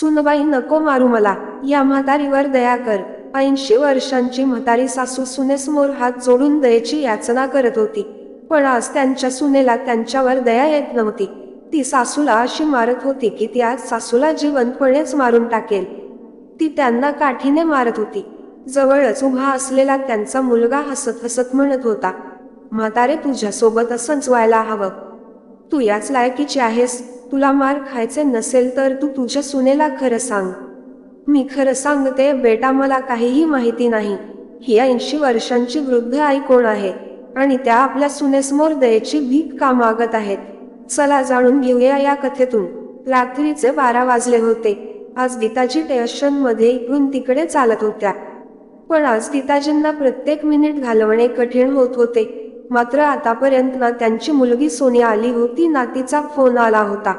सुनबाई नको मारू मला. या म्हातारीवर दया कर. ऐंशी वर्षांची म्हातारी सासू सुनेसमोर हात जोडून दयेची याचना करत होती. पण आज त्यांच्या सुनेला त्यांच्यावर दया येत नव्हती. ती सासूला अशी मारत होती की ती आज सासूला जिवंतपणेच मारून टाकेल. ती त्यांना काठीने मारत होती. जवळच उभा असलेला त्यांचा मुलगा हसत हसत म्हणत होता म्हातारे तुझ्यासोबत असंच व्हायला हवं. तू याच लायकीची आहेस. तुला मार खायचे नसेल तर तू तुझ्या सुनेला खरं सांग. मी खरं सांगते बेटा मला काहीही माहिती नाही. ही ऐंशी वर्षांची वृद्ध आई कोण आहे? आणि त्या आपल्या सुनेसमोर दयेची भीक का मागत आहेत? चला जाणून घेऊया या कथेतून. रात्रीचे बारा वाजले होते. आज गीताजी स्टेशनमध्ये इकडून तिकडे चालत होत्या. पण आज गीताजींना प्रत्येक मिनिट घालवणे कठीण होत होते. मात्र आतापर्यंत ना त्यांची मुलगी सोनिया आली होती ना तिचा फोन आला होता.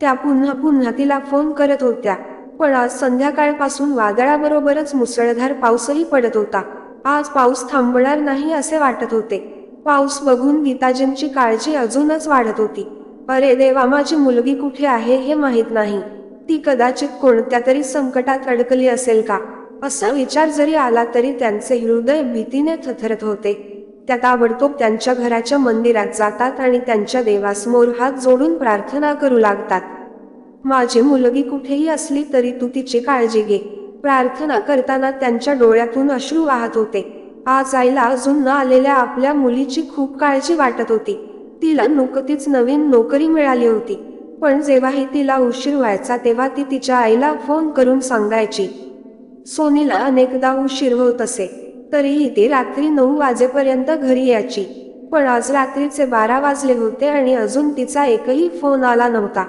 त्या पुन्हा पुन्हा तिला फोन करत होत्या. पण आज संध्याकाळपासून वादळाबरोबरच मुसळधार पाऊसही पडत होता. आज पाऊस थांबणार नाही असे वाटत होते. पाऊस बघून गीताजींची काळजी अजूनच वाढत होती. अरे देवा माझी मुलगी कुठे आहे हे माहीत नाही. ती कदाचित कोणत्या तरी संकटात अडकली असेल का? असा विचार जरी आला तरी त्यांचे हृदय भीतीने थथरत होते. त्या ताबडतोब त्यांच्या घराच्या मंदिरात जातात आणि त्यांच्या देवासमोर हात जोडून प्रार्थना करू लागतात. माझी मुलगी कुठेही असली तरी तू तिची काळजी घे. प्रार्थना करताना त्यांच्या डोळ्यातून अश्रू वाहत होते. आज आईला अजून न आलेल्या आपल्या मुलीची खूप काळजी वाटत होती. तिला नुकतीच नवीन नोकरी मिळाली होती. पण जेव्हाही तिला उशीर व्हायचा तेव्हा ती तिच्या आईला फोन करून सांगायची. सोनीला अनेकदा उशीर होत असे. तरीही ती रात्री नऊ वाजेपर्यंत घरी यायची. पण आज रात्रीचे बारा वाजले होते आणि अजून तिचा एकही फोन आला नव्हता.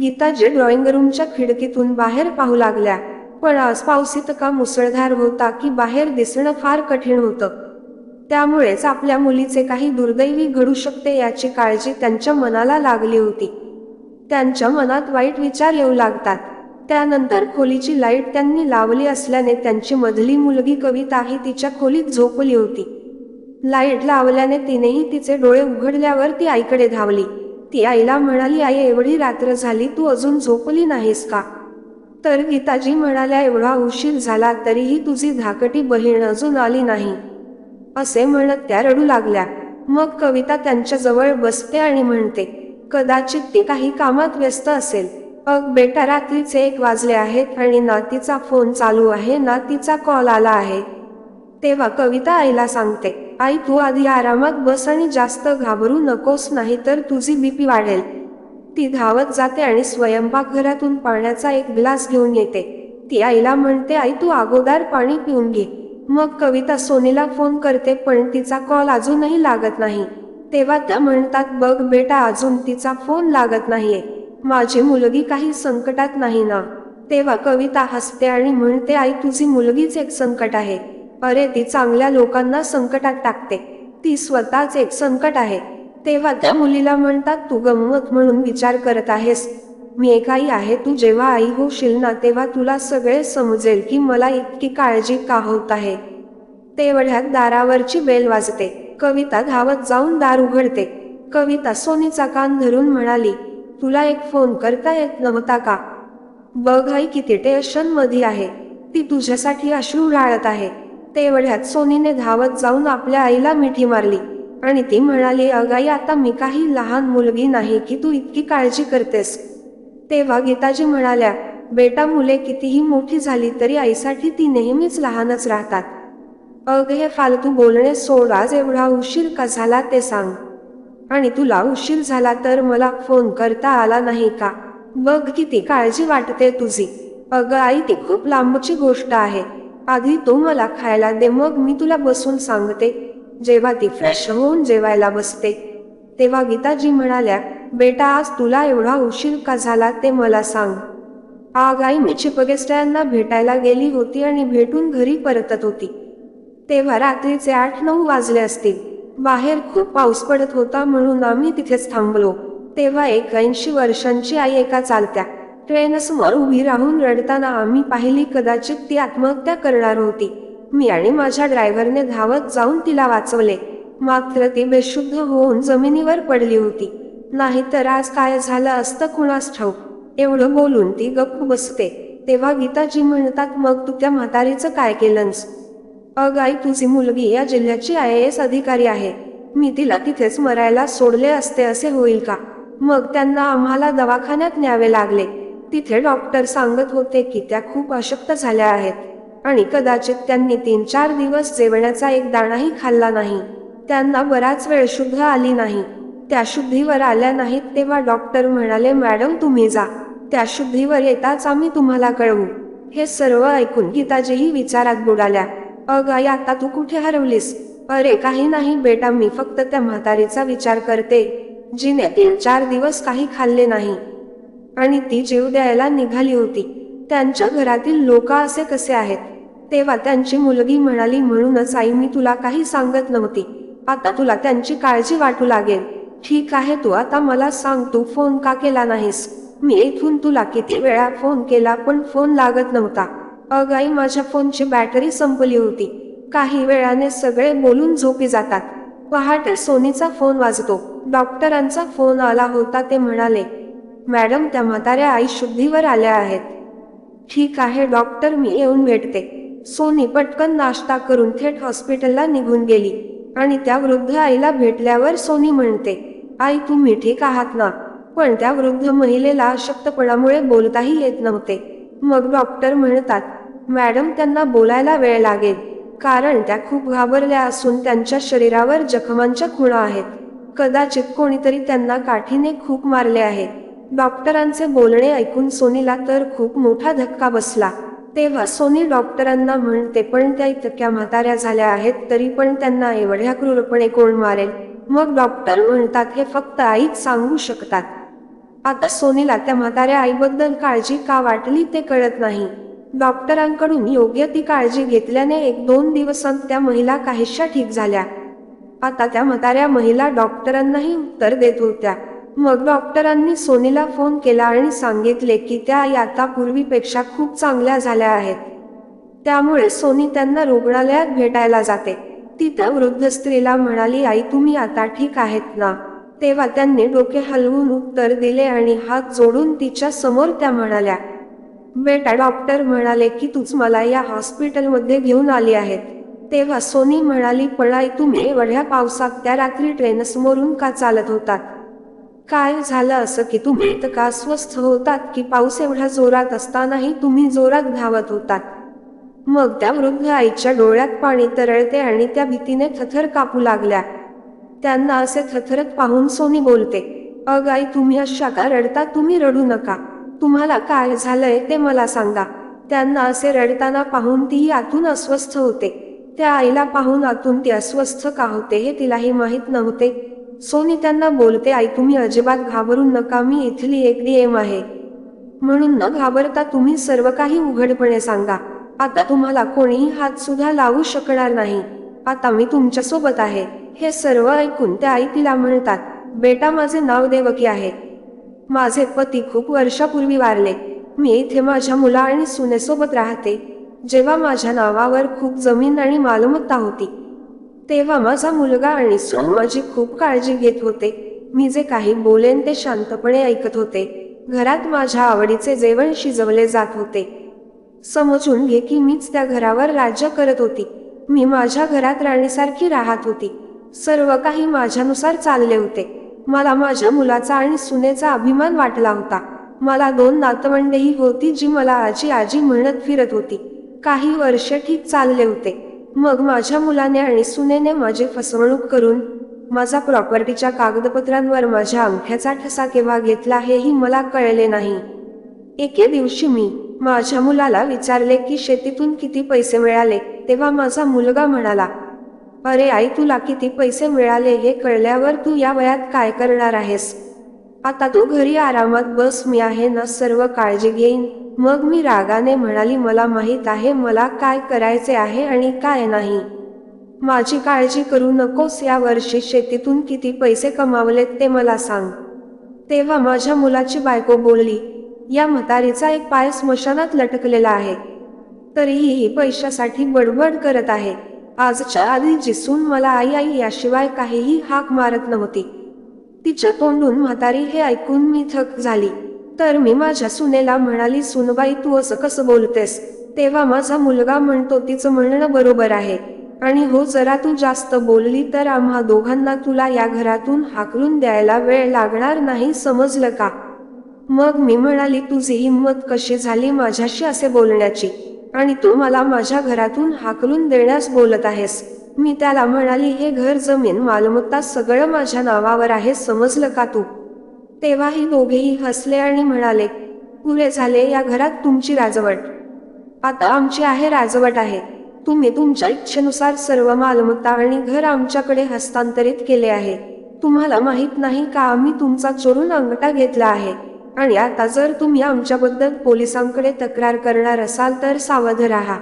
गीताजी ड्रॉइंग रूमच्या खिडकीतून बाहेर पाहू लागल्या. पण आज पाऊस इतका मुसळधार होता की बाहेर दिसणं फार कठीण होतं. त्यामुळेच आपल्या मुलीचे काही दुर्दैवी घडू शकते याची काळजी त्यांच्या मनाला लागली होती. त्यांच्या मनात वाईट विचार येऊ लागतात. त्यानंतर खोलीची लाइट त्यांनी लावली असल्याने त्यांची मधली मुलगी कविता ही तिच्या खोलीत झोपली होती. लाइट लावल्याने तिनेही तिचे डोळे उघडल्यावर ती आईकडे धावली. ती आईला म्हणाली आई एवढी रात्र झाली तू अजून झोपली नाहीस का? तर गीताजी म्हणाल्या एवढा उशीर झाला तरीही तुझी धाकटी बहीण अजून आली नाही. असे म्हणत त्या रडू लागल्या. मग कविता त्यांच्याजवळ बसते आणि म्हणते कदाचित ती काही कामात व्यस्त असेल. मग बेटा रात्रीचे एक वाजले आहेत आणि नातीचा फोन चालू आहे नातीचा कॉल आला आहे. तेव्हा कविता आईला सांगते आई तू आधी आरामात बस आणि जास्त घाबरू नकोस नाही तर तुझी बीपी वाढेल ती धावत जाते आणि स्वयंपाकघरातून पाण्याचा एक ग्लास घेऊन येते. ती आईला म्हणते आई तू अगोदर पाणी पिऊन घे मग कविता सोनीला फोन करते पण तिचा कॉल अजूनही लागत नाही तेव्हा त्या म्हणतात बघ बेटा अजून तिचा फोन लागत नाहीये. माझी मुलगी काही संकटात नाही ना? तेव्हा कविता हसते आणि म्हणते आई तुझी मुलगीच एक संकट आहे. अरे ती चांगल्या लोकांना संकटात टाकते. ती स्वतःच एक संकट आहे. तेव्हा त्या मुलीला म्हणतात तू गंमत म्हणून विचार करत आहेस. मी एक आई आहे तू जेव्हा आई होशील ना तेव्हा तुला सगळे समजेल की मला इतकी काळजी का होत आहे. तेवढ्यात दारावरची बेल वाजते. कविता धावत जाऊन दार उघडते. कविता सोनीचा कान धरून म्हणाली तुला एक फोन करता येत नव्हता का? बघ आई किती टेन्शनमध्ये आहे. ती तुझ्यासाठी अश्रू राळत आहे. तेवढ्यात सोनीने धावत जाऊन आपल्या आईला मिठी मारली. आणि ती म्हणाली अगाई आता मी काही लहान मुलगी नाही की तू इतकी काळजी करतेस. तेव्हा गीताजी म्हणाल्या बेटा मुले कितीही मोठी झाली तरी आईसाठी ती नेहमीच लहानच राहतात. अग हे फालतू बोलणे सोड आज एवढा उशीर का झाला ते सांग. आणि तुला उशीर झाला तर मला फोन करता आला नाही का? बघ किती काळजी वाटते तुझी. अगं आई ती खूप लांबची गोष्ट आहे. आधी तू मला खायला दे मग मी तुला बसून सांगते. जेव्हा ती फ्रेश होऊन जेवायला बसते. तेव्हा गीताजी म्हणाल्या बेटा आज तुला एवढा उशीर का झाला ते मला सांग. आग आई मी चिपगेस्ट्यांना भेटायला गेली होती आणि भेटून घरी परतत होती. तेव्हा रात्रीचे आठ नऊ वाजले असतील. बाहेर खूप पाऊस पडत होता म्हणून आम्ही तिथेच थांबलो. तेव्हा एक ऐंशी वर्षांची आई एका चालत्या ट्रेनसमोर उभी राहून रडताना आम्ही पाहिली कदाचित ती आत्महत्या करणार होती. मी आणि माझ्या ड्रायव्हरने धावत जाऊन तिला वाचवले. मात्र ती बेशुद्ध होऊन जमिनीवर पडली होती. नाहीतर आज काय झालं असतं कुणास ठाऊक. एवढं बोलून ती गप्प बसते. तेव्हा गीताजी म्हणतात मग तू त्या म्हातारीचं काय केलंस? अग आई तुझी मुलगी या जिल्ह्याची आय एस अधिकारी आहे. मी तिला तिथेच मरायला सोडले असते असे होईल का? मग त्यांना आम्हाला दवाखान्यात न्यावे लागले. तिथे डॉक्टर सांगत होते की त्या खूप अशक्त झाल्या आहेत. आणि कदाचित त्यांनी तीन चार दिवस जेवणाचा एक दाणाही खाल्ला नाही. त्यांना बराच वेळ शुद्ध आली नाही. त्या शुद्धीवर आल्या नाहीत तेव्हा डॉक्टर म्हणाले मॅडम तुम्ही जा. त्या शुद्धीवर येताच आम्ही तुम्हाला कळवू. हे सर्व ऐकून गीताजीही विचारात बुडाल्या. अग आता तू कुठे हरवलीस? अरे काही नाही बेटा मी फक्त त्या म्हातारीचा विचार करते जिने तीन चार दिवस काही खाल्ले नाही. आणि ती जीव द्यायला निघाली होती. त्यांच्या घरातील लोक असे कसे आहेत? तेव्हा त्यांची मुलगी म्हणाली म्हणूनच आई मी तुला काही सांगत नव्हती. आता तुला त्यांची काळजी वाटू लागेल. ठीक आहे तू आता मला सांग तू फोन का केला नाहीस? मी इथून तुला किती वेळा फोन केला पण फोन लागत नव्हता. अग आई माझ्या फोनची बॅटरी संपली होती. काही वेळाने सगळे बोलून झोपी जातात. पहाटे सोनीचा फोन वाजतो. डॉक्टरांचा फोन आला होता ते म्हणाले मॅडम त्या म्हाताऱ्या आई शुद्धीवर आल्या आहेत. ठीक आहे डॉक्टर मी येऊन भेटते. सोनी पटकन नाश्ता करून थेट हॉस्पिटलला निघून गेली आणि त्या वृद्ध आईला भेटल्यावर सोनी म्हणते आई तुम्ही ठीक आहात ना? पण त्या वृद्ध महिलेला अशक्तपणामुळे बोलताही येत नव्हते. मग डॉक्टर म्हणतात मॅडम त्यांना बोलायला वेळ लागेल कारण त्या खूप घाबरल्या असून त्यांच्या शरीरावर जखमांच्या खुणा आहेत. कदाचित कोणीतरी त्यांना काठीने खूप मारले आहे. डॉक्टरांचे बोलणे ऐकून सोनीला तर खूप मोठा धक्का बसला. तेव्हा सोनी डॉक्टरांना म्हणते पण त्या इतक्या म्हाताऱ्या झाल्या आहेत तरी पण त्यांना एवढ्या क्रूरपणे कोण मारेल? मग डॉक्टर म्हणतात हे फक्त आईच सांगू शकतात. आता सोनीला त्या म्हाताऱ्या आईबद्दल काळजी का वाटली ते कळत नाही. डॉक्टरांकडून योग्य ती काळजी घेतल्याने एक दोन दिवसांत त्या महिला काहीशा ठीक झाल्या. आता त्या म्हाताऱ्या महिला डॉक्टरांनाही उत्तर देत होत्या. मग डॉक्टरांनी सोनीला फोन केला आणि सांगितले की त्या आता पूर्वीपेक्षा खूप चांगल्या झाल्या आहेत. त्यामुळे सोनी त्यांना रुग्णालयात भेटायला जाते. ती त्या वृद्ध स्त्रीला म्हणाली आई तुम्ही आता ठीक आहेत ना? तेव्हा त्यांनी डोके हलवून उत्तर दिले आणि हात जोडून तिच्या समोर त्या म्हणाल्या बेटा डॉक्टर म्हणाले की तूच मला या हॉस्पिटलमध्ये घेऊन आली आहेत. तेव्हा सोनी म्हणाली पण आई तुम्ही एवढ्या पावसात त्या रात्री ट्रेन समोरून का चालत होतात? काय झालं असं की तुम्ही का अस्वस्थ होतात की पाऊस एवढ्या जोरात असतानाही तुम्ही जोरात धावत होतात? मग त्या वृद्ध आईच्या डोळ्यात पाणी तरळते आणि त्या भीतीने थथर कापू लागल्या. त्यांना असे थथरत पाहून सोनी बोलते अग आई तुम्ही अशा का रडता? तुम्ही रडू नका. तुम्हाला काय झालंय ते मला सांगा. त्यांना असे रडताना पाहून तीही आतून अस्वस्थ होते. त्या आईला पाहून आतून ती अस्वस्थ का होते हे तिलाही माहीत नव्हते. सोनी त्यांना बोलते आई तुम्ही अजिबात घाबरून नका मी इथली एक एम आहे. म्हणून न घाबरता तुम्ही सर्व काही उघडपणे सांगा. आता तुम्हाला कोणीही हात सुद्धा लावू शकणार नाही. आता मी तुमच्यासोबत आहे. हे सर्व ऐकून त्या आई तिला म्हणतात बेटा माझे नाव देवकी आहे. माझे पती खूप वर्षापूर्वी वारले. मी इथे माझ्या मुला आणि सुनेसोबत राहते. जेव्हा माझ्या नावावर खूप जमीन आणि मालमत्ता होती तेव्हा माझा मुलगा आणि सून माझी खूप काळजी घेत होते. मी जे काही बोलेन ते शांतपणे ऐकत होते. घरात माझ्या आवडीचे जेवण शिजवले जात होते. समजून घे की मीच त्या घरावर राज्य करत होती. मी माझ्या घरात राणीसारखी राहत होती. सर्व काही माझ्यानुसार चालले होते. मला माझ्या मुलाचा आणि सुनेचा अभिमान वाटला होता. मला दोन नातवंडेही होती जी मला आजी आजी म्हणत फिरत होती. काही वर्ष ठीक चालले होते. मग माझ्या मुलाने आणि सुनेने माझी फसवणूक करून माझा प्रॉपर्टीच्या कागदपत्रांवर माझ्या अंगठ्याचा ठसा केव्हा घेतला हेही मला कळले नाही. एके दिवशी मी माझ्या मुलाला विचारले की शेतीतून किती पैसे मिळाले तेव्हा माझा मुलगा म्हणाला अरे आई तुला किती पैसे मिळाले हे कळल्यावर तू या वयात काय करणार आहेस? आता तू घरी आरामात बस मी आहे ना सर्व काळजी घेईन. मग मी रागाने म्हणाली मला माहीत आहे मला काय करायचे आहे आणि काय नाही. माझी काळजी करू नकोस या वर्षी शेतीतून किती पैसे कमावलेत ते मला सांग. तेव्हा माझ्या मुलाची बायको बोलली या म्हातारीचा एक पाय स्मशानात लटकलेला आहे. तरीही ही पैशासाठी बडबड करत आहे. आजच्या आधी जिसून मला आई आई याशिवाय काहीही हाक मारत नव्हती. तिच्या तोंडून म्हातारी हे ऐकून मी थक झाली. तर मी माझ्या सुनेला म्हणाली सुनबाई तू असं कसं बोलतेस? तेव्हा माझा मुलगा म्हणतो तिचं म्हणणं बरोबर आहे. आणि हो जरा तू जास्त बोलली तर आम्हा दोघांना तुला या घरातून हाकलून द्यायला वेळ लागणार नाही समजलं का? मग मी म्हणाली तुझी हिंमत कशी झाली माझ्याशी असे बोलण्याची? आणि तू मला माझ्या घरातून हाकलून देण्यास बोलत आहेस. मी त्याला म्हणाली हे घर जमीन मालमत्ता सगळं माझ्या नावावर आहे समजलं का तू? तेव्हाही दोघेही हसले आणि म्हणाले पुरे झाले या घरात तुमची राजवट. आता आमची आहे राजवट आहे. तुम्ही तुमच्या इच्छेनुसार सर्व मालमत्ता आणि घर आमच्याकडे हस्तांतरित केले आहे. तुम्हाला माहीत नाही का आम्ही तुमचा चोरून अंगठा घेतला आहे. आणि आता जर तुम्ही आमच्याबद्दल पोलिसांकडे तक्रार करणार असाल तर सावध राहा.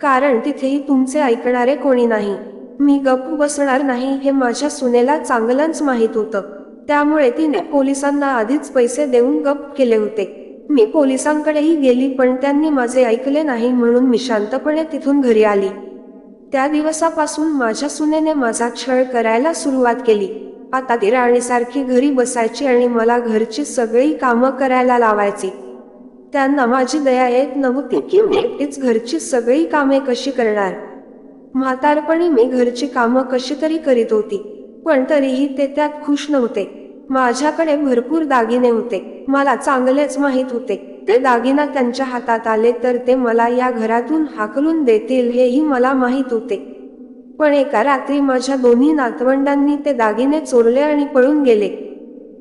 कारण तिथेही तुमचे ऐकणारे कोणी नाही. मी गप्प बसणार नाही हे माझ्या सुनेला चांगलंच माहीत होतं. त्यामुळे तिने पोलिसांना आधीच पैसे देऊन गप्प केले होते. मी पोलिसांकडेही गेली पण त्यांनी माझे ऐकले नाही म्हणून मी शांतपणे तिथून घरी आली. त्या दिवसापासून माझ्या सुनेने माझा छळ करायला सुरुवात केली. आता ती राणीसारखी घरी बसायची आणि मला घरची सगळी कामं करायला लावायची. त्यांना माझी दया येत नव्हती. की मी एकटीच घरची सगळी कामे कशी करणार? म्हातारपणी मी घरची कामं कशी तरी करीत होती पण तरीही ते त्यात खुश नव्हते. माझ्याकडे भरपूर दागिने होते. मला चांगलेच माहीत होते. ते दागिना त्यांच्या हातात आले तर ते मला या घरातून हाकलून देतील हेही मला माहीत होते. पण एका रात्री माझ्या दोन्ही नातवंडांनी ते दागिने चोरले आणि पळून गेले.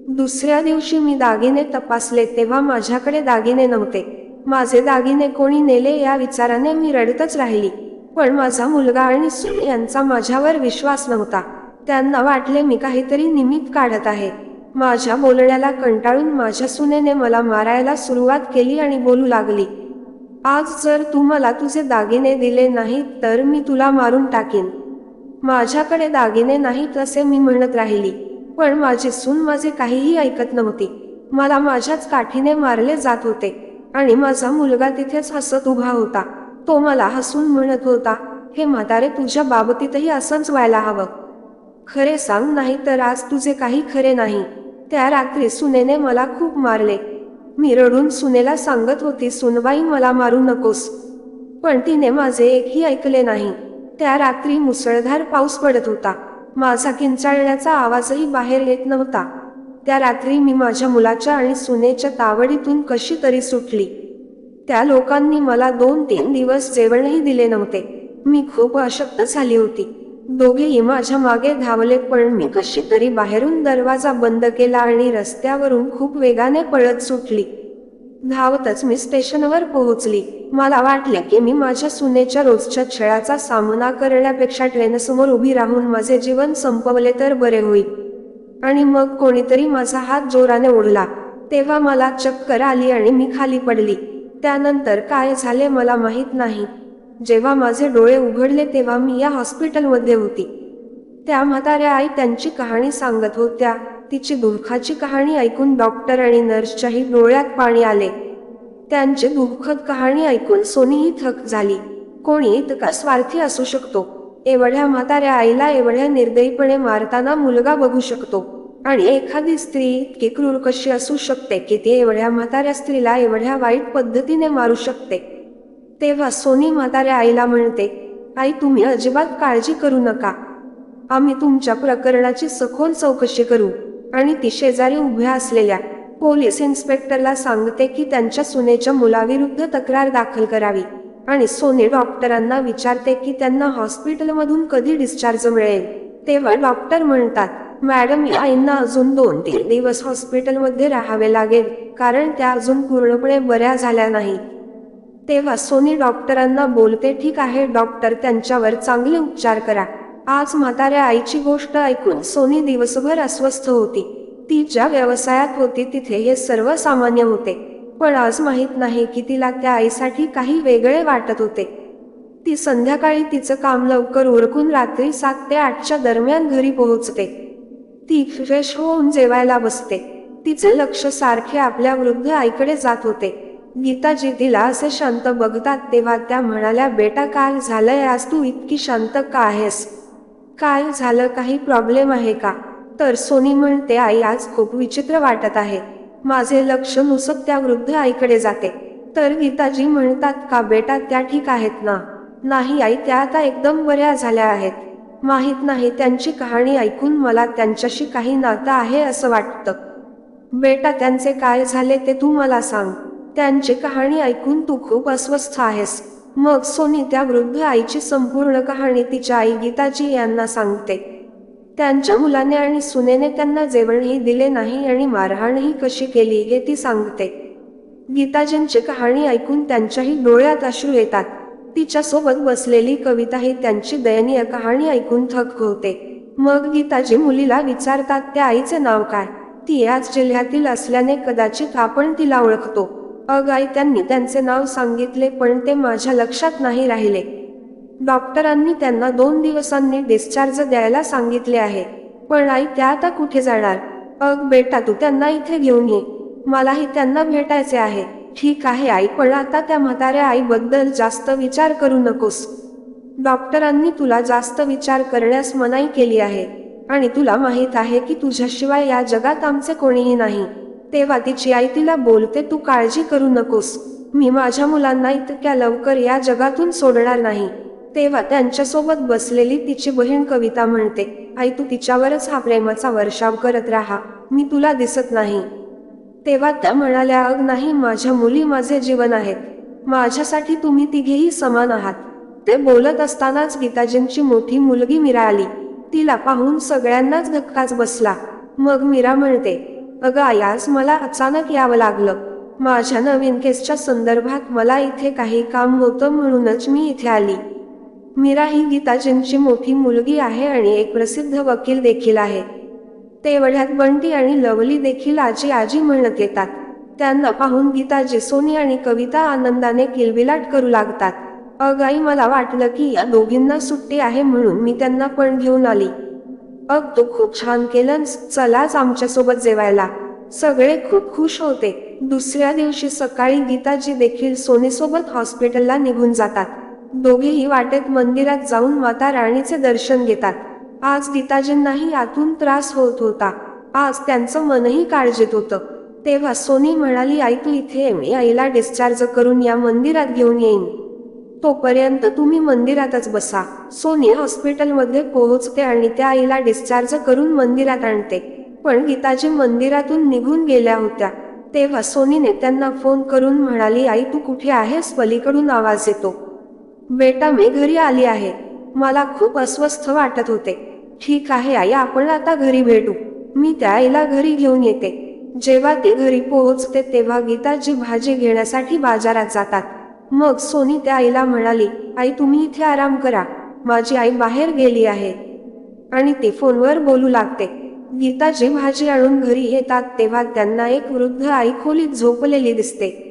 दुसऱ्या दिवशी मी दागिने तपासले तेव्हा माझ्याकडे दागिने नव्हते. माझे दागिने कोणी नेले या विचाराने मी रडतच राहिली. पण माझा मुलगा आणि सून यांचा माझ्यावर विश्वास नव्हता. त्यांना वाटले मी काहीतरी निमित्त काढत आहे. माझ्या बोलण्याला कंटाळून माझ्या सुनेने मला मारायला सुरुवात केली आणि बोलू लागली. आज जर तू मला तुझे दागिने दिले नाहीत तर मी तुला मारून टाकीन. माझ्याकडे दागिने नाहीत असे मी म्हणत राहिली. पण माझी सून माझे काहीही ऐकत नव्हती. मला माझ्याच काठीने मारले जात होते. आणि माझा मुलगा तिथेच हसत उभा होता. तो मला हसून म्हणत होता हे म्हातारे तुझ्या बाबतीतही असंच व्हायला हवं. खरे सांग नाही तर आज तुझे काही खरे नाही. त्या रात्री सुनेने मला खूप मारले. मी रडून सुनेला सांगत होती सुनबाई मला मारू नकोस. पण तिने माझे एकही ऐकले नाही. त्या रात्री मुसळधार पाऊस पडत होता. माझा किंचाळण्याचा आवाजही बाहेर येत नव्हता. त्या रात्री मी माझ्या मुलाच्या आणि सुनेच्या तावडीतून कशी तरी सुटली. त्या लोकांनी मला दोन तीन दिवस जेवणही दिले नव्हते. मी खूप अशक्त झाली होती. दोघेही माझ्या मागे धावले पण मी कशी तरी बाहेरून दरवाजा बंद केला आणि रस्त्यावरून खूप वेगाने पळत सुटली. धावतच मी स्टेशनवर पोहोचली. मला वाटलं की मी माझ्या सुनेच्या रोजच्या छळाचा सामना करण्यापेक्षा ट्रेनसमोर उभी राहून माझे जीवन संपवले तर बरे होईल. आणि मग कोणीतरी माझा हात जोराने ओढला. तेव्हा मला चक्कर आली आणि मी खाली पडली. त्यानंतर काय झाले मला माहीत नाही. जेव्हा माझे डोळे उघडले तेव्हा मी या हॉस्पिटलमध्ये होती. त्या म्हाताऱ्या आई त्यांची कहाणी सांगत होत्या. तिची दुःखाची कहाणी ऐकून डॉक्टर आणि नर्सच्याही डोळ्यात पाणी आले. त्यांचे दुःखद कहाणी ऐकून सोनीही थक झाली. कोणी इतका स्वार्थी असू शकतो? एवढ्या म्हाताऱ्या आईला एवढ्या निर्दयीपणे मारताना मुलगा बघू शकतो. आणि एखादी स्त्री इतकी क्रूर कशी असू शकते की ती एवढ्या म्हाताऱ्या स्त्रीला एवढ्या वाईट पद्धतीने मारू शकते? तेव्हा सोनी म्हाताऱ्या आईला म्हणते आई तुम्ही अजिबात काळजी करू नका. आम्ही तुमच्या प्रकरणाची सखोल चौकशी करू. आणि ती शेजारी उभ्या असलेल्या पोलीस इन्स्पेक्टरला सांगते की त्यांच्या सुनेच्या मुलाविरुद्ध तक्रार दाखल करावी आणि सोनी डॉक्टरांना विचारते की त्यांना हॉस्पिटलमधून कधी डिस्चार्ज मिळेल. तेव्हा डॉक्टर म्हणतात मॅडम या आईंना अजून दोन तीन दिवस हॉस्पिटलमध्ये राहावे लागेल कारण त्या अजून पूर्णपणे बऱ्या झाल्या नाहीत तेव्हा सोनी डॉक्टरांना बोलते ठीक आहे डॉक्टर त्यांच्यावर चांगले उपचार करा. आज म्हाताऱ्या आईची गोष्ट ऐकून सोनी दिवसभर अस्वस्थ होती. ती ज्या व्यवसायात होती तिथे हे सर्वसामान्य होते. पण आज माहीत नाही की तिला त्या आईसाठी काही वेगळे वाटत होते. ती संध्याकाळी तिचं काम लवकर उरकून रात्री सात ते आठच्या दरम्यान घरी पोहोचते. ती फ्रेश होऊन जेवायला बसते. तिचे लक्ष सारखे आपल्या वृद्ध आईकडे जात होते. गीताजी तिला असे शांत बघतात तेव्हा त्या म्हणाल्या बेटा काय झालंय? आज तू इतकी शांत का आहेस? काय झालं काही प्रॉब्लेम आहे का? तर सोनी म्हणते आई आज खूप विचित्र वाटत आहे. माझे लक्ष नुसत त्या वृद्ध आईकडे जाते. तर गीताजी म्हणतात का बेटा त्या ठीक आहेत ना? नाही आई त्या आता एकदम बऱ्या झाल्या आहेत. माहीत नाही त्यांची कहाणी ऐकून मला त्यांच्याशी काही नातं आहे असं वाटतं. बेटा त्यांचे काय झाले ते तू मला सांग. त्यांची कहाणी ऐकून तू खूप अस्वस्थ आहेस. मग सोनी त्या वृद्ध आईची संपूर्ण कहाणी तिच्या आई गीताजी यांना सांगते. त्यांच्या मुलाने आणि सुनेने त्यांना जेवणही दिले नाही आणि मारहाणही कशी केली हे ती सांगते. गीताजींची कहाणी ऐकून त्यांच्याही डोळ्यात अश्रू येतात. तिच्यासोबत बसलेली कविता ही त्यांची दयनीय कहाणी ऐकून थक होते. मग गीताजी मुलीला विचारतात त्या आईचे नाव काय? ती याच जिल्ह्यातील असल्याने कदाचित आपण तिला ओळखतो. अग आई त्यांनी त्यांचे नाव सांगितले पण ते माझ्या लक्षात नाही राहिले. डॉक्टरांनी त्यांना दोन दिवसांनी डिस्चार्ज द्यायला सांगितले आहे. पण आई त्या आता कुठे जाणार? अग बेटा तू त्यांना इथे घेऊन ये. मलाही त्यांना भेटायचे आहे. ठीक आहे आई पण आता त्या म्हाताऱ्या आईबद्दल जास्त विचार करू नकोस. डॉक्टरांनी तुला जास्त विचार करण्यास मनाई केली आहे. आणि तुला माहीत आहे की तुझ्याशिवाय या जगात आमचे कोणीही नाही. तेव्हा तिची आई तिला बोलते तू काळजी करू नकोस. मी माझ्या मुलांना इतक्या लवकर या जगातून सोडणार नाही. तेव्हा त्यांच्यासोबत बसलेली तिची बहीण कविता म्हणते आई तू तिच्यावरच हा प्रेमाचा वर्षाव करत राहा. मी तुला दिसत नाही. तेव्हा त्या म्हणाल्या अग नाही माझ्या मुली माझे जीवन आहेत. माझ्यासाठी तुम्ही तिघेही समान आहात. ते बोलत असतानाच गीताजींची मोठी मुलगी मीरा आली. तिला पाहून सगळ्यांनाच धक्काच बसला. मग मीरा म्हणते अगं आयास आज मला अचानक यावं लागलं. माझ्या नवीन केसच्या संदर्भात मला इथे काही काम होतं म्हणूनच मी इथे आली. मीरा ही गीताजींची मोठी मुलगी आहे आणि एक प्रसिद्ध वकील देखील आहे. तेवढ्यात बंटी आणि लवली देखील आजी आजी म्हणत येतात. त्यांना पाहून गीताजी सोनी आणि कविता आनंदाने किलबिलाट करू लागतात. अगाई मला वाटलं की या दोघींना सुट्टी आहे म्हणून मी त्यांना पण घेऊन आली. अग तू खूप छान केलंस. चलाच आमच्यासोबत जेवायला. सगळे खूप खुश होते. दुसऱ्या दिवशी सकाळी गीताजी देखील सोनीसोबत हॉस्पिटलला निघून जातात. दोघेही वाटेत मंदिरात जाऊन माता राणीचे दर्शन घेतात. आज गीताजींनाही आतून त्रास होत होता. आज त्यांचं मनही काळजीत होतं. तेव्हा सोनी म्हणाली आई तू इथे मी आईला डिस्चार्ज करून या मंदिरात घेऊन येईन. तोपर्यंत तुम्ही मंदिरातच बसा. सोनिया हॉस्पिटलमध्ये पोहोचते आणि त्या आईला डिस्चार्ज करून मंदिरात आणते. पण गीताजी मंदिरातून निघून गेल्या होत्या. तेव्हा सोनीने त्यांना फोन करून म्हणाली आई तू कुठे आहेस? पलीकडून आवाज येतो. बेटा मी घरी आली आहे. मला खूप अस्वस्थ वाटत होते. ठीक आहे आई आपण आता घरी भेटू. मी त्या आईला घरी घेऊन येते. जेव्हा ती घरी पोहोचते तेव्हा गीताजी भाजी घेण्यासाठी बाजारात जातात. मग सोनी त्या आईला म्हणाली आई तुम्ही इथे आराम करा. माझी आई बाहेर गेली आहे. आणि ती फोनवर बोलू लागते. गीता जे भाजी आणून घरी येतात तेव्हा त्यांना एक वृद्ध आई खोलीत झोपलेली दिसते.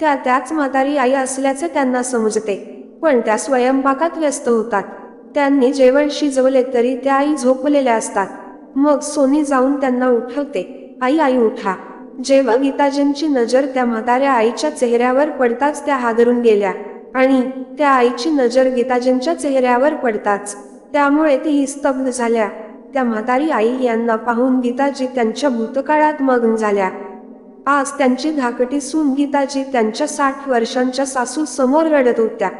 त्या त्याच म्हातारी आई असल्याचे त्यांना समजते. पण त्या स्वयंपाकात व्यस्त होतात. त्यांनी जेवण शिजवले तरी त्या आई झोपलेल्या असतात. मग सोनी जाऊन त्यांना उठवते. आई आई उठा. जेव्हा गीताजींची नजर त्या म्हाताऱ्या आईच्या चेहऱ्यावर पडताच त्या हादरून गेल्या आणि त्या आईची नजर गीताजींच्या चेहऱ्यावर पडताच. त्यामुळे तीही स्तब्ध झाल्या. त्या म्हातारी आई यांना पाहून गीताजी त्यांच्या भूतकाळात मग्न झाल्या. आज त्यांची धाकटी सून गीताजी त्यांच्या साठ वर्षांच्या सासू समोर रडत होत्या.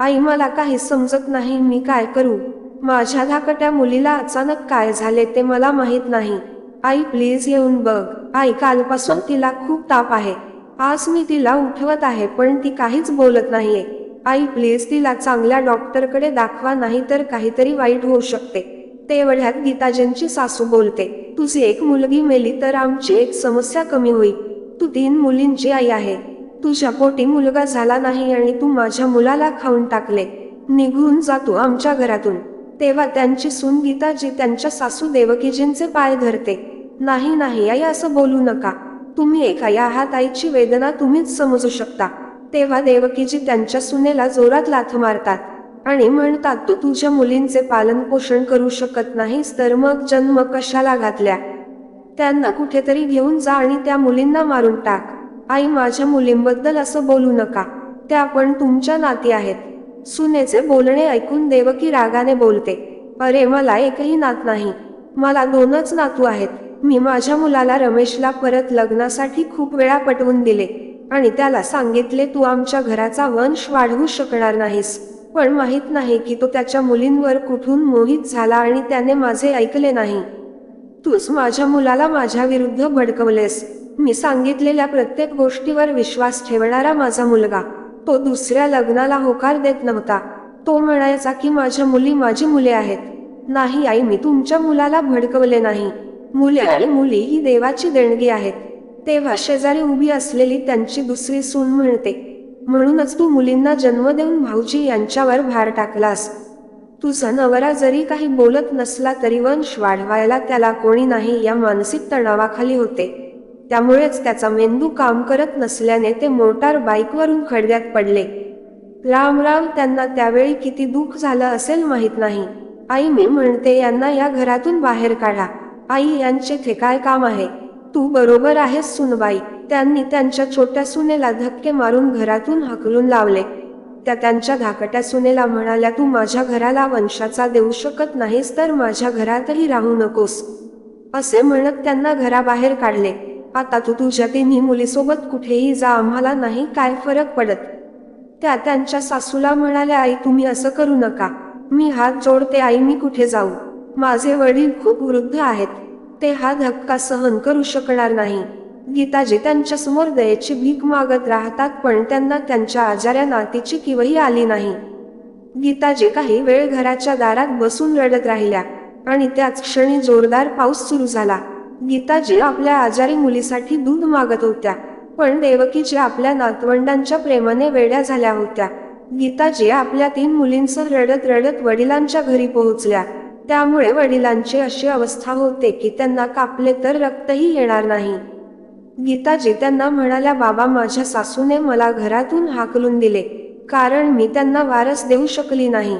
आई मला काही समजत नाही मी काय करू? माझ्या धाकट्या मुलीला अचानक काय झाले ते मला माहीत नाही. आई प्लीज येऊन बघ. आई कालपासून तिला खूप ताप आहे. आज मी तिला उठवत आहे पण ती काहीच बोलत नाहीये. आई प्लीज तिला चांगल्या डॉक्टरकडे दाखवा नाही तर काहीतरी वाईट होऊ शकते. तेवढ्यात गीताजींची सासू बोलते तुझी एक मुलगी मेली तर आमची एक समस्या कमी होईल. तू तीन मुलींची आई आहे. तुझ्या पोटी मुलगा झाला नाही आणि तू माझ्या मुलाला खाऊन टाकले. निघून जा तू आमच्या घरातून. तेव्हा त्यांची सून गीताजी त्यांच्या सासू देवकीजींचे पाय धरते. नाही नाही आई असं बोलू नका. तुम्ही एका या आहात आईची वेदना तुम्हीच समजू शकता. तेव्हा देवकीजी त्यांच्या सुनेला जोरात लाथ मारतात आणि म्हणतात तू तुझ्या मुलींचे पालन पोषण करू शकत नाहीस तर मग जन्म कशाला घातल्या? त्यांना कुठेतरी घेऊन जा आणि त्या मुलींना मारून टाक. आई माझ्या मुलींबद्दल असं बोलू नका. त्या पण तुमच्या नाती आहेत. सुनेचे बोलणे ऐकून देवकी रागाने बोलते अरे मला एकही नात नाही. मला दोनच नातू आहेत. मी माझ्या मुलाला रमेशला परत लग्नासाठी खूप वेळा पटवून दिले आणि त्याला सांगितले तू आमच्या घराचा वंश वाढवू शकणार नाहीस. पण माहीत नाही की तो त्याच्या मुलींवर कुठून मोहित झाला आणि त्याने माझे ऐकले नाही. तूच माझ्या मुलाला माझ्या विरुद्ध भडकवलेस. मी सांगितलेल्या प्रत्येक गोष्टीवर विश्वास ठेवणारा माझा मुलगा. तो दुसऱ्या लग्नाला होकार देत नव्हता. तो म्हणायचा की माझ्या मुली माझी मुले आहेत. नाही आई मी तुमच्या मुलाला भडकवले नाही. मुले आणि मुली ही देवाची देणगी आहेत. तेव्हा शेजारी उभी असलेली त्यांची दुसरी सून म्हणते म्हणूनच तू मुलींना जन्म देऊन भाऊजी यांच्यावर भार टाकलास. तुझा नवरा जरी काही बोलत नसला तरी वंश वाढवायला त्याला कोणी नाही या मानसिक तणावाखाली होते. त्यामुळेच त्याचा मेंदू काम करत नसल्याने ते मोटार बाईकवरून खडग्यात पडले. राम राम त्यांना त्यावेळी किती दुःख झालं असेल माहीत नाही. आई मी म्हणते यांना या घरातून बाहेर काढा. आई यांचे थे काय काम आहे? तू बरोबर आहेस सुनबाई. त्यांनी त्यांच्या छोट्या सुनेला धक्के मारून घरातून हकलून लावले. त्या त्यांच्या धाकट्या सुनेला म्हणाल्या तू माझ्या घराला वंशाचा देऊ शकत नाहीस तर माझ्या घरातही राहू नकोस. असे म्हणत त्यांना घराबाहेर काढले. आता तू तुझ्या तिन्ही मुलीसोबत कुठेही जा आम्हाला नाही काय फरक पडत. त्या त्यांच्या सासूला म्हणाल्या आई तुम्ही असं करू नका. मी हात जोडते आई मी कुठे जाऊ? माझे वडील खूप वृद्ध आहेत. ते हा धक्का सहन करू शकणार नाही. गीताजी त्यांच्यासमोर दयेची भीक मागत राहतात पण त्यांना त्यांच्या आजाऱ्या नातीची किवही आली नाही. गीताजी काही वेळ घराच्या दारात बसून रडत राहिल्या आणि त्याच क्षणी जोरदार पाऊस सुरू झाला. गीताजी आपल्या आजारी मुलीसाठी दूध मागत होत्या. पण देवकीजी आपल्या नातवंडांच्या प्रेमाने वेड्या झाल्या होत्या. गीताजी आपल्या तीन मुलींसह रडत रडत वडिलांच्या घरी पोहोचल्या. त्यामुळे वडिलांची अशी अवस्था होते की त्यांना कापले तर रक्तही येणार नाही. गीताजी त्यांना म्हणाल्या बाबा माझ्या सासूने मला घरातून हाकलून दिले. कारण मी त्यांना वारस देऊ शकली नाही.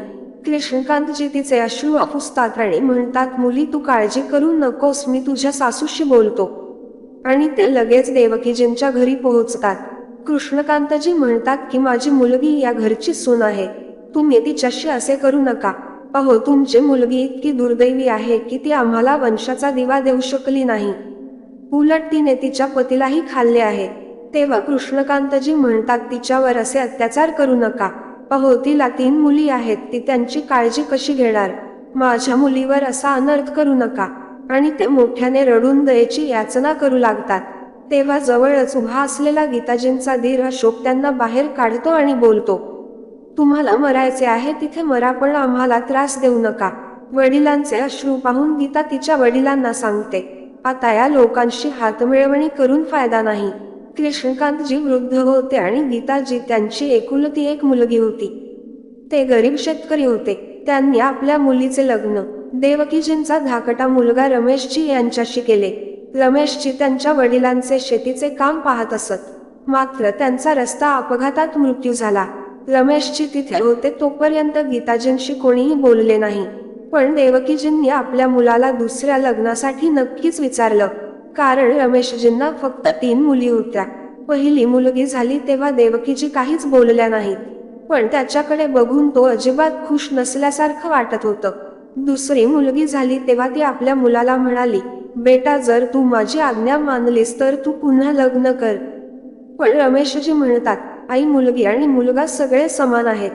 कृष्णकांतजी तिचे अश्रू अपुसतात आणि म्हणतात मुली तू काळजी करू नकोस मी तुझ्या सासूशी बोलतो. आणि ते लगेच देवकीजींच्या घरी पोहोचतात. कृष्णकांतजी म्हणतात की माझी मुलगी या घरची सून आहे. तुम्ही तिच्याशी असे करू नका. अहो तुमची मुलगी इतकी दुर्दैवी आहे की ती आम्हाला वंशाचा दिवा देऊ शकली नाही. उलट तिने तिच्या पतीलाही खाल्ले आहे. तेव्हा कृष्णकांतजी म्हणतात तिच्यावर असे अत्याचार करू नका. अहो तिला तीन मुली आहेत ती त्यांची काळजी कशी घेणार? माझ्या मुलीवर असा अनर्थ करू नका. आणि ते मोठ्याने रडून दयेची याचना करू लागतात. तेव्हा जवळच उभा असलेला गीताजींचा धीर अशोक त्यांना बाहेर काढतो आणि बोलतो तुम्हाला मरायचे आहे तिथे मरा पण आम्हाला त्रास देऊ नका. वडिलांचे अश्रू पाहून गीता तिच्या वडिलांना सांगते आता या लोकांशी हातमिळवणी करून फायदा नाही. कृष्णकांतजी वृद्ध होते आणि गीताजी त्यांची एकुलती एक मुलगी होती. ते गरीब शेतकरी होते. त्यांनी आपल्या मुलीचे लग्न देवकीजींचा धाकटा मुलगा रमेशजी यांच्याशी केले. रमेशजी त्यांच्या वडिलांचे शेतीचे काम पाहत असत. मात्र त्यांचा रस्ता अपघातात मृत्यू झाला. रमेशजी तिथे होते तोपर्यंत गीताजींशी कोणीही बोलले नाही. पण देवकीजींनी आपल्या मुलाला दुसऱ्या लग्नासाठी नक्कीच विचारलं. कारण रमेशजींना फक्त तीन मुली होत्या. पहिली मुलगी झाली तेव्हा देवकीजी काहीच बोलल्या नाहीत. पण त्याच्याकडे बघून तो अजिबात खुश नसल्यासारखं वाटत होतं. दुसरी मुलगी झाली तेव्हा ती आपल्या मुलाला म्हणाली बेटा जर तू माझी आज्ञा मानलीस तर तू पुन्हा लग्न कर. पण रमेशजी म्हणतात आई मुलगी आणि मुलगा सगळे समान आहेत.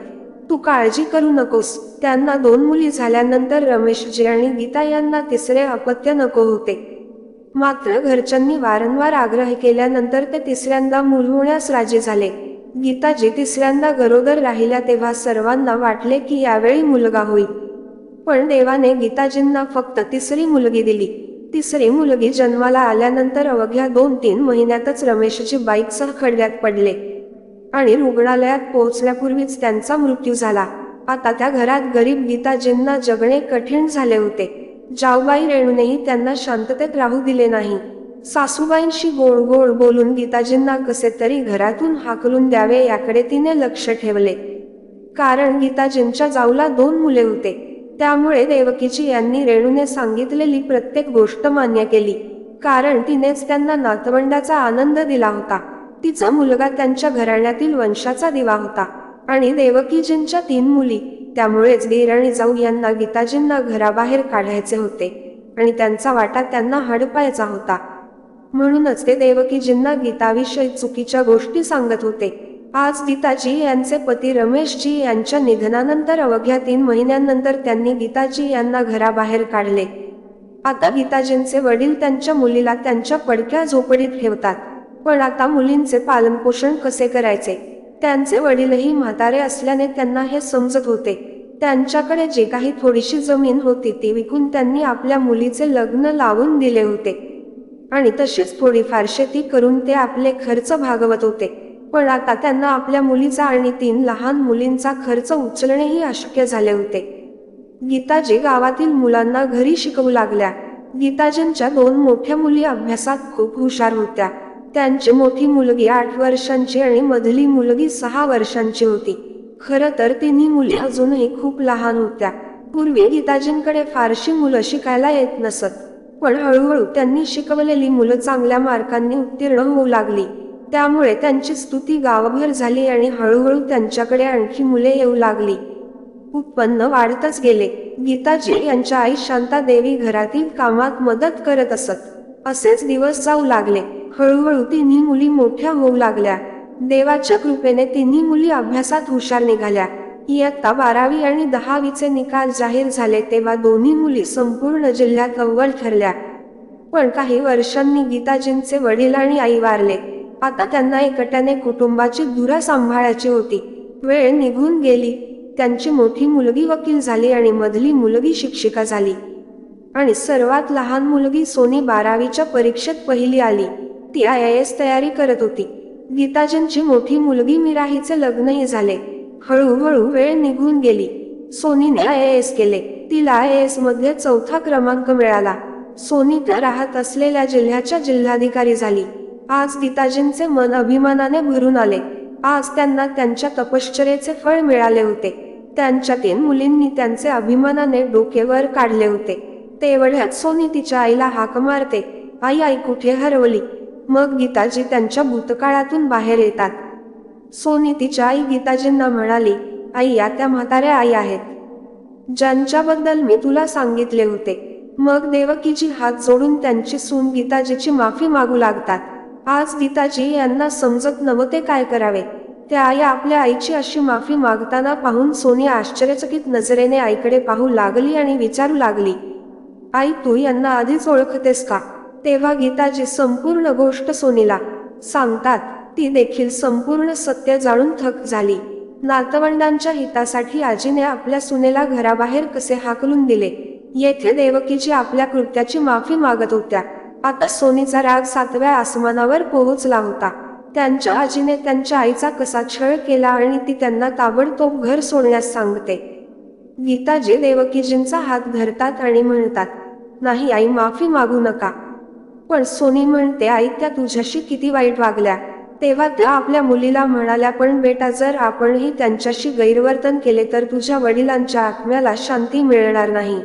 तू काळजी करू नकोस. त्यांना दोन मुली झाल्यानंतर रमेशजी आणि गीता यांना तिसरे अपत्य नको होते. मात्र घरच्यांनी वारंवार आग्रह केल्यानंतर ते तिसऱ्यांदा मूल होण्यास राजी झाले. गीताजी तिसऱ्यांदा गरोदर राहिल्या तेव्हा सर्वांना वाटले की यावेळी मुलगा होईल. पण देवाने गीताजींना फक्त तिसरी मुलगी दिली. तिसरी मुलगी जन्माला आल्यानंतर अवघ्या दोन तीन महिन्यातच रमेशची बाईकसह सहखड्यात पडले आणि रुग्णालयात पोहोचण्यापूर्वीच त्यांचा मृत्यू झाला. आता त्या घरात गरीब गीताजींना जगणे कठीण झाले होते. जाऊबाई रेणूनेही त्यांना शांततेत राहू दिले नाही. सासूबाईंशी गोड गोड बोलून गीताजींना कसे तरी घरातून हाकलून द्यावे याकडे तिने लक्ष ठेवले. कारण गीताजींच्या जाऊला दोन मुले होते. त्यामुळे देवकीजी यांनी रेणूने सांगितलेली प्रत्येक गोष्ट मान्य केली. कारण तिनेच त्यांना नातवंडाचा आनंद दिला होता. तिचा मुलगा त्यांच्या घराण्यातील वंशाचा दिवा होता. आणि देवकीजींच्या तीन मुली त्यामुळेच दीर आणि जाऊ यांना गीताजींना घराबाहेर काढायचे होते आणि त्यांचा वाटा त्यांना हडपायचा होता. म्हणूनच ते देवकीजींना गीताविषयी चुकीच्या गोष्टी सांगत होते. आज गीताजी यांचे पती रमेशजी यांच्या निधनानंतर अवघ्या तीन महिन्यांनंतर त्यांनी गीताजी यांना घराबाहेर काढले. आता गीताजींचे वडील त्यांच्या मुलीला त्यांच्या पडक्या झोपडीत ठेवतात. पण आता मुलींचे पालनपोषण कसे करायचे? त्यांचे वडीलही म्हातारे असल्याने त्यांना हे समजत होते. त्यांच्याकडे जे काही थोडीशी जमीन होती ती विकून त्यांनी आपल्या मुलीचे लग्न लावून दिले होते. आणि तशीच थोडीफार शेती करून ते आपले खर्च भागवत होते. पण आता त्यांना आपल्या मुलीचा आणि तीन लहान मुलींचा खर्च उचलणेही अशक्य झाले होते. गीताजी गावातील मुलांना घरी शिकवू लागल्या. गीताजींच्या दोन मोठ्या मुली अभ्यासात खूप हुशार होत्या. त्यांची मोठी मुलगी आठ वर्षांची आणि मधली मुलगी सहा वर्षांची होती. खरं तर तिन्ही मुली अजूनही खूप लहान होत्या. पूर्वी गीताजींकडे फारशी मुलं शिकायला येत नसत. पण हळूहळू त्यांनी शिकवलेली मुलं चांगल्या मार्कांनी उत्तीर्ण होऊ लागली. त्यामुळे त्यांची स्तुती गावभर झाली आणि हळूहळू त्यांच्याकडे आणखी मुले येऊ लागली. उत्पन्न वाढतच गेले. गीताजी यांच्या आई शांता देवी घरातील कामात मदत करत असत. असेच दिवस जाऊ लागले. हळूहळू तिन्ही मुली मोठ्या होऊ लागल्या. देवाच्या कृपेने तिन्ही मुली अभ्यासात हुशार निघाल्या. इयत्ता बारावी आणि दहावीचे निकाल जाहीर झाले तेव्हा दोन्ही मुली संपूर्ण जिल्ह्यात अव्वल ठरल्या. पण काही वर्षांनी गीताजींचे वडील आणि आई वारले. आता त्यांना एकट्याने कुटुंबाची धुरा सांभाळायची होती. वेळ निघून गेली. त्यांची मोठी मुलगी वकील झाली आणि मधली मुलगी शिक्षिका झाली. आणि सर्वात लहान मुलगी सोनी बारावीच्या परीक्षेत पहिली आली. ती आय एस तयारी करत होती. गीताजींची मोठी मुलगी मिराहीचे लग्नही झाले. हळूहळू वेळ निघून गेली. सोनीने आय एस केले. तिला आय एसमध्ये चौथा क्रमांक मिळाला. सोनी त्या राहत असलेल्या जिल्ह्याच्या जिल्हाधिकारी झाली. आज गीताजींचे मन अभिमानाने भरून आले. आज त्यांना त्यांच्या तपश्चरेचे फळ मिळाले होते. त्यांच्या तीन मुलींनी त्यांचे अभिमानाने डोकेवर काढले होते. तेवढ्यात सोनी तिच्या आईला हाक मारते. आई आई कुठे हरवली? मग गीताजी त्यांच्या भूतकाळातून बाहेर येतात. सोनी तिच्या आई गीताजींना म्हणाली आई या त्या म्हाताऱ्या आई आहेत. ज्यांच्याबद्दल मी तुला सांगितले होते. मग देवकीची हात जोडून त्यांची सून गीताजीची माफी मागू लागतात. आज गीताजी यांना समजत नव्हते काय करावे. त्या आई आपल्या आईची अशी माफी मागताना पाहून सोनी आश्चर्यचकित नजरेने आईकडे पाहू लागली आणि विचारू लागली आई तू यांना आधीच ओळखतेस का? तेव्हा गीताजी संपूर्ण गोष्ट सोनीला सांगतात ती देखील संपूर्ण सत्य जाणून थक झाली. नातवंडांच्या हितासाठी आजीने आपल्या सुनेला घराबाहेर कसे हाकलून दिले? येथे देवकीची आपल्या कृत्याची माफी मागत होत्या. आता सोनीचा राग सातव्या आसमानावर पोहोचला होता. त्यांच्या आजीने त्यांच्या आईचा कसा छळ केला आणि ती त्यांना ताबडतोब घर सोडण्यास सांगते. गीताजी देवकीजींचा हात धरतात आणि म्हणतात नाही आई माफी मागू नका. पण सोनी म्हणते आई त्या तुझ्याशी किती वाईट वागल्या. तेव्हा त्या आपल्या मुलीला म्हणाल्या पण बेटा जर आपणही त्यांच्याशी गैरवर्तन केले तर तुझ्या वडिलांच्या आत्म्याला शांती मिळणार नाही.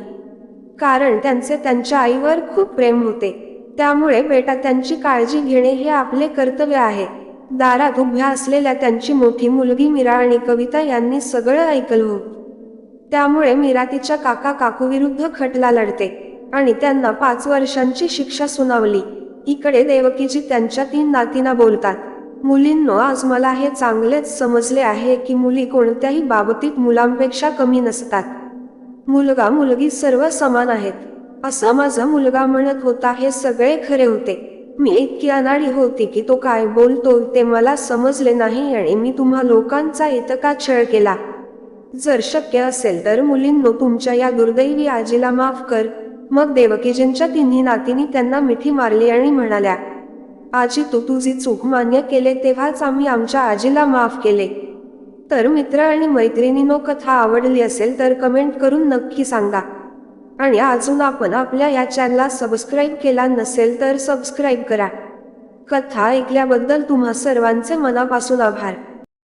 कारण त्यांचे त्यांच्या आईवर खूप प्रेम होते. त्यामुळे बेटा त्यांची काळजी घेणे हे आपले कर्तव्य आहे. दारात उभ्या असलेल्या त्यांची मोठी मुलगी मीरा आणि कविता यांनी सगळं ऐकलं होत. त्यामुळे मीरा तिच्या काका काकू विरुद्ध खटला लढते. आणि त्यांना पाच वर्षांची शिक्षा सुनावली. इकडे देवकीजी त्यांच्या तीन नातींना बोलतात मुलींनो आज मला हे चांगलेच समजले आहे की मुली कोणत्याही बाबतीत मुलांपेक्षा कमी नसतात. मुलगा मुलगी सर्व समान आहेत. असा माझा मुलगा म्हणत होता हे सगळे खरे होते. मी इतकी अनाडी होती की तो काय बोलतो ते मला समजले नाही आणि मी तुम्हा लोकांचा इतका छळ केला. जर शक्य असेल तर मुलींनो तुमच्या या दुर्दैवी आजीला माफ कर. मग देवकीजींच्या तिन्ही नातींनी त्यांना मिठी मारली आणि म्हणाल्या आजी तू तुझी चूक मान्य केले तेव्हाच आम्ही आमच्या आजीला माफ केले. तर मित्र आणि मैत्रिणीनो कथा आवडली असेल तर कमेंट करून नक्की सांगा. आणि अजून आपण आपल्या या चॅनलला सबस्क्राईब केला नसेल तर सबस्क्राईब करा. कथा ऐकल्याबद्दल तुम्हा सर्वांचे मनापासून आभार.